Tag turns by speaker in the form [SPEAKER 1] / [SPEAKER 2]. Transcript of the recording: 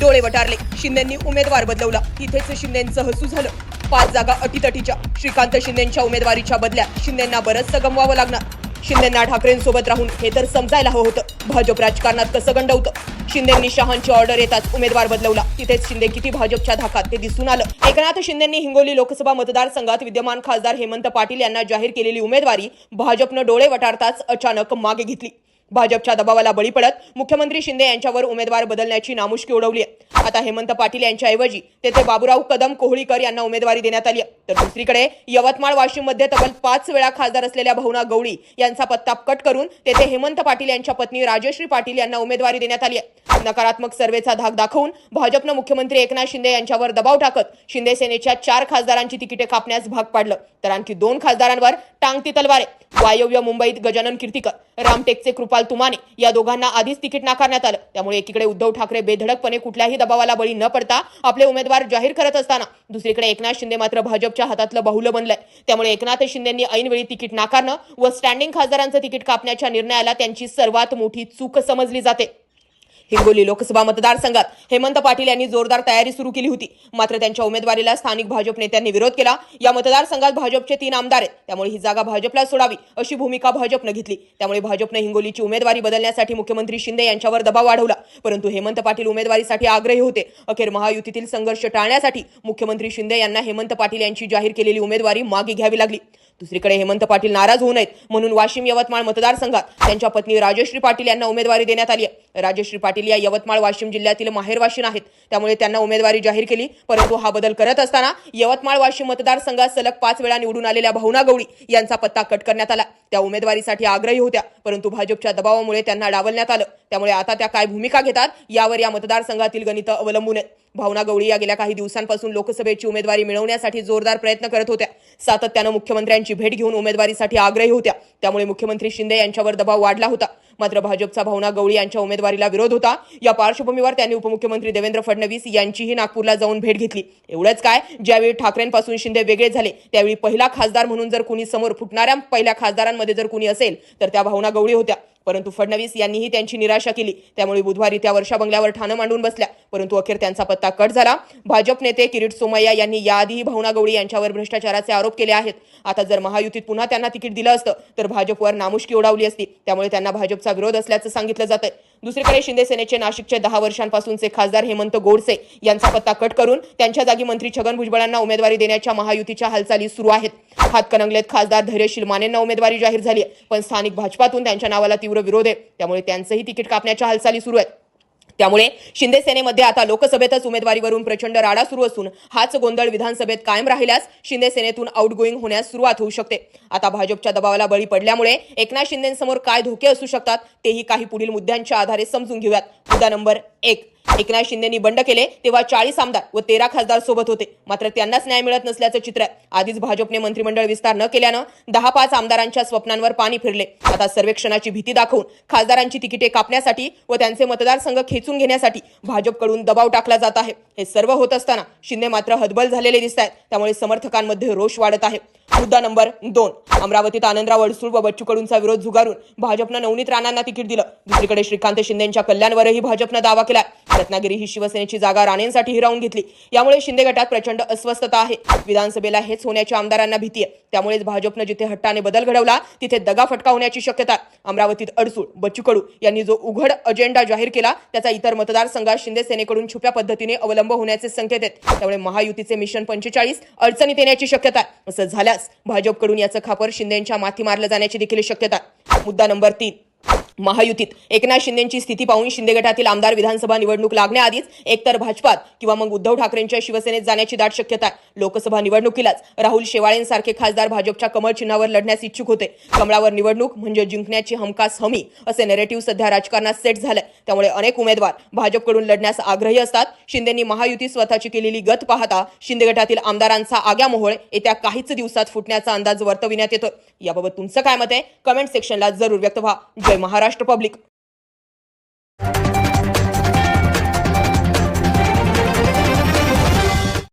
[SPEAKER 1] डोळे वटारले. शिंदेंनी उमेदवार बदलवला. तिथेच शिंदेंचं हसू झालं. पाच जागा अटीतटीच्या. श्रीकांत शिंदेंच्या उमेदवारीच्या बदल्या शिंदेंना बरंचसं गमवावं लागणार. शिंदेंना ठाकरेंसोबत राहून हे तर समजायला हवं होतं. भाजप राजकारणात कसं गंडवतं? शिंदेंनी शहांची ऑर्डर येताच उमेदवार बदलवला. तिथेच शिंदे किती भाजपच्या धाकात ते दिसून आलं. एकनाथ शिंदेंनी हिंगोली लोकसभा मतदारसंघात विद्यमान खासदार हेमंत पाटील यांना जाहीर केलेली उमेदवारी भाजपनं डोळे वटारताच अचानक मागे घेतली. भाजपच्या दबावाला बळी पडत मुख्यमंत्री शिंदे यांच्यावर उमेदवार बदलण्याची नामुष्की उडवली आहे. आता हेमंत पाटील यांच्याऐवजी तेथे बाबूराव कदम कोहळीकर यांना उमेदवारी देण्यात आली तर दुसरीकडे यवतमाळ वाशिममध्ये तब्बल पाच वेळा खासदार असलेल्या भावना गवळी यांचा पत्ता कट करून तेथे हेमंत पाटील यांच्या पत्नी राजश्री पाटील यांना उमेदवारी देण्यात आली आहे. नकारात्मक सर्वेचा धाक दाखवून भाजपनं मुख्यमंत्री एकनाथ शिंदे यांच्यावर दबाव टाकत शिंदे सेनेच्या चार खासदारांची तिकिटे कापण्यास भाग पाडलं. तर आणखी दोन खासदारांवर टांगती तलवार वायव्य मुंबईत गजानन कीर्तिकर रामटेकचे कृपाल तुमाने या दोघांना आधीच तिकीट नाकारण्यात आलं. त्यामुळे एकीकडे उद्धव ठाकरे बेधडकपणे कुठल्याही दबावाला बळी न पडता आपले उमेदवार जाहीर करत असताना दुसरीकडे एकनाथ शिंदे मात्र भाजपच्या हातातलं बाहुलं बनलंय. त्यामुळे एकनाथ शिंदेंनी ऐनवेळी तिकीट नाकारणं व स्टँडिंग खासदारांचं तिकीट कापण्याच्या निर्णयाला त्यांची सर्वात मोठी चूक समजली जाते. हिंगोली लोकसभा मतदारसंघात हेमंत पाटील यांनी जोरदार तयारी सुरू केली होती. मात्र त्यांच्या उमेदवारीला स्थानिक भाजप नेत्यांनी विरोध केला. या मतदारसंघात भाजपचे तीन आमदार आहेत. त्यामुळे ही जागा भाजपला सोडावी अशी भूमिका भाजपनं घेतली. त्यामुळे भाजपनं हिंगोलीची उमेदवारी बदलण्यासाठी मुख्यमंत्री शिंदे यांच्यावर दबाव वाढवला. परंतु हेमंत पाटील उमेदवारीसाठी आग्रही होते. अखेर महायुतीतील संघर्ष टाळण्यासाठी मुख्यमंत्री शिंदे यांना हेमंत पाटील यांची जाहीर केलेली उमेदवारी मागे घ्यावी लागली. दुसरीकडे हेमंत पाटील नाराज होऊ नयेत म्हणून वाशिम यवतमाळ मतदारसंघात त्यांच्या पत्नी राजश्री पाटील यांना उमेदवारी देण्यात आली आहे. राजश्री पाटील या यवतमाळ वाशिम जिल्ह्यातील माहेरवाशीन आहेत त्यामुळे त्यांना उमेदवारी जाहीर केली. परंतु हा बदल करत असताना यवतमाळ वाशिम मतदारसंघात सलग पाच वेळा निवडून आलेल्या भावना गवळी यांचा पत्ता कट करण्यात आला. त्या उमेदवारीसाठी आग्रही होत्या. परंतु भाजपच्या दबावामुळे त्यांना डावलण्यात आलं. त्यामुळे आता त्या काय भूमिका घेतात यावर या मतदारसंघातील गणित अवलंबून आहेत. भावना गवळी या गेल्या काही दिवसांपासून लोकसभेची उमेदवारी मिळवण्यासाठी जोरदार प्रयत्न करत होत्या. सातत्यानं मुख्यमंत्र्यांची भेट घेऊन उमेदवारीसाठी आग्रही होत्या. त्यामुळे मुख्यमंत्री शिंदे यांच्यावर दबाव वाढला होता. मात्र भाजपचा भावना गवळी यांच्या उमेदवारीला विरोध होता. या पार्श्वभूमीवर त्यांनी उपमुख्यमंत्री देवेंद्र फडणवीस यांचीही नागपूरला जाऊन भेट घेतली. एवढंच काय ज्यावेळी ठाकरेंपासून शिंदे वेगळे झाले त्यावेळी पहिला खासदार म्हणून जर कुणी समोर फुटणाऱ्या पहिल्या खासदारांमध्ये जर कुणी असेल तर त्या भावना गवळी होत्या. परंतु फडणवीस यांनीही त्यांची निराशा केली. त्यामुळे बुधवारी त्या वर्षा बंगल्यावर ठाणं मांडून बसल्या. परंतु अखेर त्यांचा पत्ता कट झाला. भाजप नेते किरीट सोमय्या यांनी याआधीही भावना गवळी यांच्यावर भ्रष्टाचाराचे आरोप केले आहेत. आता जर महायुतीत पुन्हा त्यांना तिकीट दिलं असतं तर भाजपवर नामुष्की उडावली असती. त्यामुळे त्यांना भाजपचा विरोध असल्याचं सांगितलं जातं दुसरीकडे शिंदे सेनेचे नाशिकचे दहा वर्षांपासूनचे खासदार हेमंत गोडसे यांचा पत्ता कट करून त्यांच्या जागी मंत्री छगन भुजबळांना उमेदवारी देण्याच्या महायुतीच्या हालचाली सुरू आहेत. हातकणंगलेत खासदार धैर्यशील मानेंना उमेदवारी जाहीर झाली आहे. पण स्थानिक भाजपातून त्यांच्या नावाला तीव्र विरोध आहे. त्यामुळे त्यांचंही तिकीट कापण्याच्या हालचाली सुरू आहेत. त्यामुळे शिंदे सेनेमध्ये आता लोकसभेतच उमेदवारीवरून प्रचंड राडा सुरू असून हाच गोंधळ विधानसभेत कायम राहिल्यास शिंदे सेनेतून आउटगोईंग होण्यास सुरुवात होऊ शकते. आता भाजपच्या दबावाला बळी पडल्यामुळे एकनाथ शिंदेसमोर काय धोके असू शकतात तेही काही पुढील मुद्द्यांच्या आधारे समजून घेऊयात. मुद्दा नंबर एक. एकनाथ शिंदेनी बंड केले तेव्हा चाळीस आमदार व तेरा खासदार सोबत होते. मात्र त्यांनाच न्याय मिळत नसल्याचं चित्र आहे. आधीच भाजपने मंत्रिमंडळ विस्तार न केल्यानं दहा पाच आमदारांच्या स्वप्नांवर पाणी फिरले. आता सर्वेक्षणाची भीती दाखवून खासदारांची तिकिटे कापण्यासाठी व त्यांचे मतदारसंघ खेचून घेण्यासाठी भाजपकडून दबाव टाकला जात आहे. हे सर्व होत असताना शिंदे मात्र हतबल झालेले दिसत आहेत त्यामुळे समर्थकांमध्ये रोष वाढत आहे. मुद्दा नंबर दोन. अमरावतीत आनंदराव अडसूळ व बच्चू कडूंचा विरोध झुगारून भाजपनं नवनीत राणांना तिकीट दिलं. दुसरीकडे श्रीकांत शिंदेच्या कल्याणवरही भाजपनं दावा केला रत्नागिरी ही शिवसेनेची जागा राणेंसाठी हिरावून घेतली. यामुळे शिंदे गटात प्रचंड अस्वस्थता आहे. विधानसभेला हेच होण्याची आमदारांना भीती आहे. त्यामुळेच भाजपनं जिथे हट्टाने बदल घडवला तिथे दगा फटका होण्याची शक्यता अमरावतीत अडसूळ बच्चू कडू यांनी जो उघड अजेंडा जाहीर केला त्याचा इतर मतदारसंघात शिंदे सेनेकडून छुप्या पद्धतीने अवलंब होण्याचे संकेत आहेत. त्यामुळे महायुतीचे मिशन पंचेचाळीस अडचणीत येण्याची शक्यता आहे. असं झाल्यास भाजपकडून याचं खापर शिंदेच्या माथी मारलं जाण्याची देखील शक्यता मुद्दा नंबर तीन. महायुतीत एकनाथ शिंदेची स्थिती पाहून शिंदे गटातील आमदार विधानसभा निवडणूक लागण्याआधीच एकतर भाजपात किंवा मग उद्धव ठाकरेंच्या शिवसेनेत जाण्याची दाट शक्यता आहे. लोकसभा निवडणुकीलाच राहुल शेवाळेंसारखे खासदार भाजपच्या कमळ चिन्हावर लढण्यास इच्छुक होते. कमळावर निवडणूक म्हणजे जिंकण्याची हमखास हमी असे नेरेटिव्ह सध्या राजकारणात सेट झालंय. त्यामुळे अनेक उमेदवार भाजपकडून लढण्यास आग्रही असतात. शिंदेंनी महायुती स्वतःची केलेली गत पाहता शिंदे गटातील आमदारांचा आग्यामोहोळ येत्या काहीच दिवसात फुटण्याचा अंदाज वर्तविण्यात येतोय. याबाबत तुमचं काय मत आहे? कमेंट सेक्शनला जरूर व्यक्त व्हा. जय महाराष्ट्र पब्लिक.